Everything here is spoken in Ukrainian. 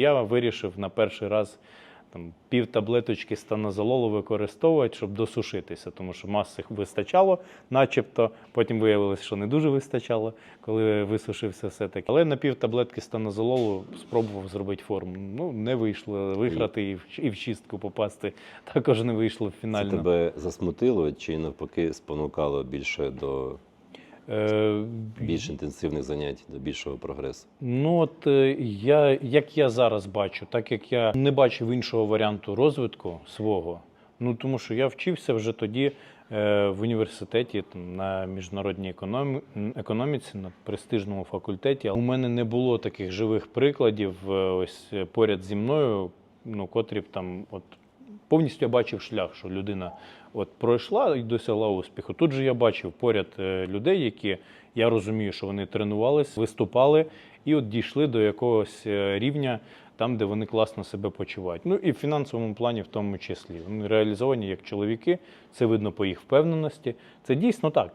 Я вирішив на перший раз там, пів таблеточки станозололу використовувати, щоб досушитися, тому що маси вистачало, начебто. Потім виявилось, що не дуже вистачало, коли висушився все-таки. Але на пів таблетки станозололу спробував зробити форму. Ну, не вийшло виграти і в, і в чистку попасти. Також не вийшло Це фінально. тебе засмутило чи навпаки спонукало більше до більш інтенсивних занять, до більшого прогресу? Ну от е, я, як я зараз бачу, так як я не бачив іншого варіанту розвитку свого, ну тому що я вчився вже тоді е, в університеті там, на міжнародній економі... економіці, на престижному факультеті. У мене не було таких живих прикладів е, ось е, поряд зі мною, ну котрі б там от. Повністю я бачив шлях, що людина от пройшла і досягла успіху. Тут же я бачив поряд е, людей, які я розумію, що вони тренувались, виступали і от дійшли до якогось е, рівня там, де вони класно себе почувають. Ну і в фінансовому плані в тому числі. Вони реалізовані як чоловіки, це видно по їх впевненості. Це дійсно так.